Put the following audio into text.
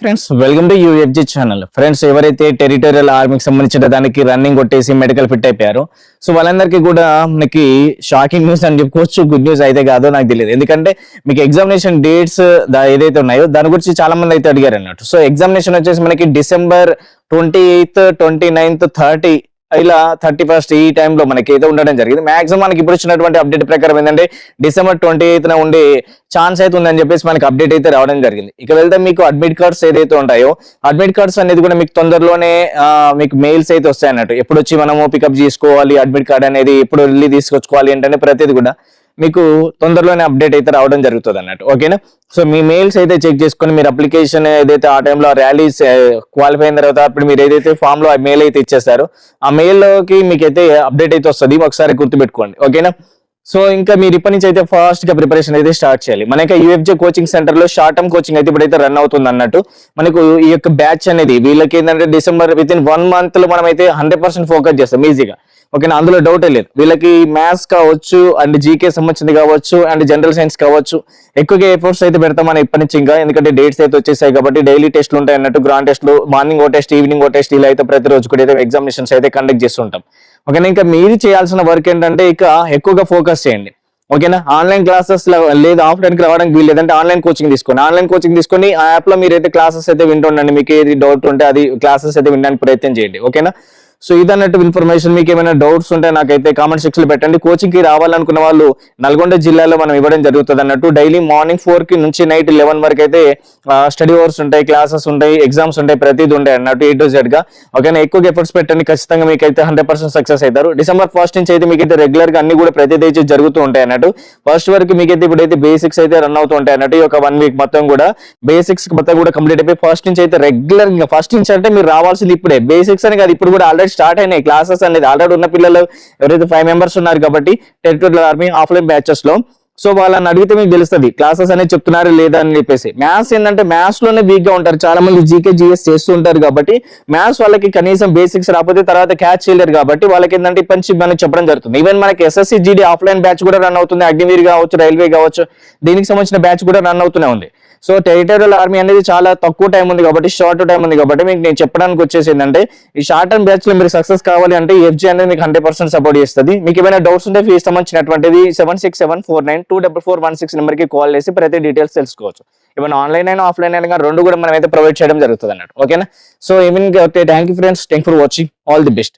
Friends welcome to UFG channel friends ఎవరైతే territorial ఆర్మీకి సంబంధించిన దానికి రన్నింగ్ కొట్టేసి మెడికల్ ఫిట్ అయిపోయారో సో వాళ్ళందరికీ కూడా మనకి షాకింగ్ న్యూస్ అని చెప్పుకోవచ్చు గుడ్ న్యూస్ అయితే కాదో నాకు తెలియదు. ఎందుకంటే మీకు ఎగ్జామినేషన్ డేట్స్ ఏదైతే ఉన్నాయో దాని గురించి చాలా మంది అయితే అడిగారు అన్నట్టు సో ఎగ్జామినేషన్ వచ్చేసి మనకి December twenty eighth twenty ninth thirty ఇలా థర్టీ ఫస్ట్ ఈ టైంలో మనకి అయితే ఉండడం జరిగింది. మాక్సిమం మనకి ఇప్పుడు వచ్చినటువంటి అప్డేట్ ప్రకారం ఏంటంటే డిసెంబర్ ట్వంటీ ఎయిత్న ఉండే ఛాన్స్ అయితే ఉందని చెప్పేసి మనకి అప్డేట్ అయితే రావడం జరిగింది. ఇక వెళ్తే మీకు అడ్మిట్ కార్డ్స్ ఏదైతే ఉంటాయో అడ్మిట్ కార్డ్స్ అనేది కూడా మీకు తొందరలోనే మీకు మెయిల్స్ అయితే వస్తాయి అన్నట్టు. ఎప్పుడు వచ్చి మనము పికప్ చేసుకోవాలి అడ్మిట్ కార్డ్ అనేది ఎప్పుడు వెళ్ళి తీసుకొచ్చుకోవాలి ఏంటంటే ప్రతిది కూడా మీకు తొందరలోనే అప్డేట్ అయితే రావడం జరుగుతుంది అన్నట్టు. ఓకేనా సో మీ మెయిల్స్ అయితే చెక్ చేసుకొని మీరు అప్లికేషన్ ఏదైతే ఆ టైంలో ర్యాలీస్ క్వాలిఫై అయిన తర్వాత అప్పుడు మీరు ఏదైతే ఫామ్లో ఆ మెయిల్ అయితే ఇచ్చేస్తారో ఆ మెయిల్లోకి మీకైతే మీకు అయితే అప్డేట్ అయితే వస్తుంది. ఒకసారి గుర్తుపెట్టుకోండి. ఓకేనా సో ఇంకా మీరు ఇప్పటి నుంచి అయితే ఫాస్ట్గా ప్రిపరేషన్ అయితే స్టార్ట్ చేయాలి. మనకి యూఎఫ్జే కోచింగ్ సెంటర్లో షార్ట్ టర్మ్ కోచింగ్ అయితే ఇప్పుడైతే రన్ అవుతుంది అన్నట్టు. మనకు ఈ యొక్క బ్యాచ్ అనేది వీళ్ళకి ఏంటంటే డిసెంబర్ విత్ ఇన్ వన్ మంత్లో మనం అయితే హండ్రెడ్ పర్సెంట్ ఫోకస్ చేస్తాం ఈజీగా ఓకేనా? అందులో డౌటే లేదు. వీళ్ళకి మ్యాథ్స్ కావచ్చు అండ్ జీకే సంబంధించింది కావచ్చు అండ్ జనరల్ సైన్స్ కావచ్చు. ఎక్కువగా ఎఫర్ట్స్ అయితే పెడతామని ఇప్పటి నుంచి ఇంకా. ఎందుకంటే డేట్స్ అయితే వచ్చేసాయి కాబట్టి డైలీ టెస్ట్లు ఉంటాయి అన్నట్టు గ్రాండ్ టెస్ట్లు మార్నింగ్ ఓ టెస్ట్ ఈవినింగ్ ఓ టెస్ట్ ఇలా అయితే ప్రతిరోజు కూడా అయితే ఎగ్జామినేషన్స్ అయితే కండక్ట్ చేస్తుంటాం. ఓకేనా? ఇంకా మీరు చేయాల్సిన వర్క్ ఏంటంటే ఇక ఎక్కువగా ఫోకస్ చేయండి. ఓకేనా? ఆన్లైన్ క్లాసెస్ లేదు ఆఫ్లైన్కి రావడానికి వీలు లేదంటే ఆన్లైన్ కోచింగ్ తీసుకోండి. ఆన్లైన్ కోచింగ్ తీసుకొని ఆ యాప్లో మీరు మీరైతే క్లాసెస్ అయితే వింటుండండి. మీకు ఏది డౌట్ ఉంటే అది క్లాసెస్ అయితే వినడానికి ప్రయత్నం చేయండి. ఓకేనా? సో ఇదన్నట్టు ఇన్ఫర్మేషన్ మీకు ఏమైనా డౌట్స్ ఉంటే నాకైతే కామెంట్ సెక్షన్ పెట్టండి. కోచింగ్కి రావాలనుకున్న వాళ్ళు నల్గొండ జిల్లాలో మనం ఇవ్వడం జరుగుతుంది అన్నట్టు డైలీ మార్నింగ్ ఫోర్కి నుంచి నైట్ లెవెన్ వరకు అయితే స్టడీ అవర్స్ ఉంటాయి క్లాసెస్ ఉంటాయి ఎగ్జామ్స్ ఉంటాయి ప్రతిదీ ఉంటాయి అన్నట్టు ఏ టు జెడ్గా. ఓకేనా ఎక్కువగా ఎఫర్ట్స్ పెట్టండి. ఖచ్చితంగా మీకు అయితే హండ్రెడ్ పర్సెంట్ సక్సెస్ అవుతారు. డిసెంబర్ ఫస్ట్ నుంచి అయితే మీకు అయితే రెగ్యులర్గా అన్ని కూడా ప్రతిదీ అయితే జరుగుతూ ఉంటాయి అన్నట్టు. ఫస్ట్ వరకు మీకైతే అయితే ఇప్పుడైతే బేసిక్స్ అయితే రన్ అవుతూ ఉంటాయి అన్నట్టు ఈ ఒక వన్ వీక్ మొత్తం కూడా. బేసిక్స్ మొత్తం కూడా కంప్లీట్ అయిపోయి ఫస్ట్ నుంచి అయితే రెగ్యులర్ ఫస్ట్ నుంచి అంటే మీరు రావాల్సింది ఇప్పుడే. బేసిక్స్ అని కాదు ఇప్పుడు కూడా ఆల్రెడీ స్టార్ట్ అయినాయి. క్లాసెస్ అనేది ఆల్రెడీ ఉన్న పిల్లలు ఎవరైతే ఫైవ్ మెంబర్స్ ఉన్నారు కాబట్టి టెరిటోరియల్ ఆర్మీ ఆఫ్లైన్ బ్యాచెస్లో. సో వాళ్ళని అడిగితే మీకు తెలుస్తుంది క్లాసెస్ అనేది చెప్తున్నారు లేదా అని చెప్పేసి. మ్యాథ్స్ ఏంటంటే మ్యాథ్స్లోనే వీక్గా ఉంటారు. చాలా మంది జీకే జీఎస్ చేస్తూ ఉంటారు కాబట్టి మ్యాథ్స్ వాళ్ళకి కనీసం బేసిక్స్ రాకపోతే తర్వాత క్యాచ్ చేయలేరు కాబట్టి వాళ్ళకి ఏంటంటే పంచి మనకి చెప్పడం జరుగుతుంది. ఈవెన్ మనకి ఎస్ఎస్సి జీడీ ఆఫ్లైన్ బ్యాచ్ కూడా రన్ అవుతుంది. అగ్నివీర్ కావచ్చు రైల్వే కావచ్చు దీనికి సంబంధించిన బ్యాచ్ కూడా రన్ అవుతూనే ఉంది. సో టెరిటోరియల్ ఆర్మీ అనేది చాలా తక్కువ టైం ఉంది కాబట్టి షార్ట్ టైం ఉంది కాబట్టి మీకు నేను చెప్పడానికి వచ్చేసి ఏంటంటే ఈ షార్ట్ టర్మ్ బ్యాచ్లో మీరు సక్సెస్ కావాలి అంటే ఎఫ్జీ అనేది మీకు హండ్రెడ్ పర్సెంట్ సపోర్ట్ చేస్తుంది. మీకు ఏమైనా డౌట్స్ ఉంటే ఫీజు సంబంధించినటువంటిది seven six seven four nine two double four one six నెంబర్కి కాల్ చేసి ప్రతి డీటెయిల్స్ తెలుసుకోవచ్చు. ఏమైనా ఆన్లైన్ అయినా ఆఫ్లైన్ అయినా కానీ రెండు కూడా మనం అయితే ప్రొవైడ్ చేయడం జరుగుతుంది అన్నట్టు ఓకేనా so even thank you friends thank for watching all the best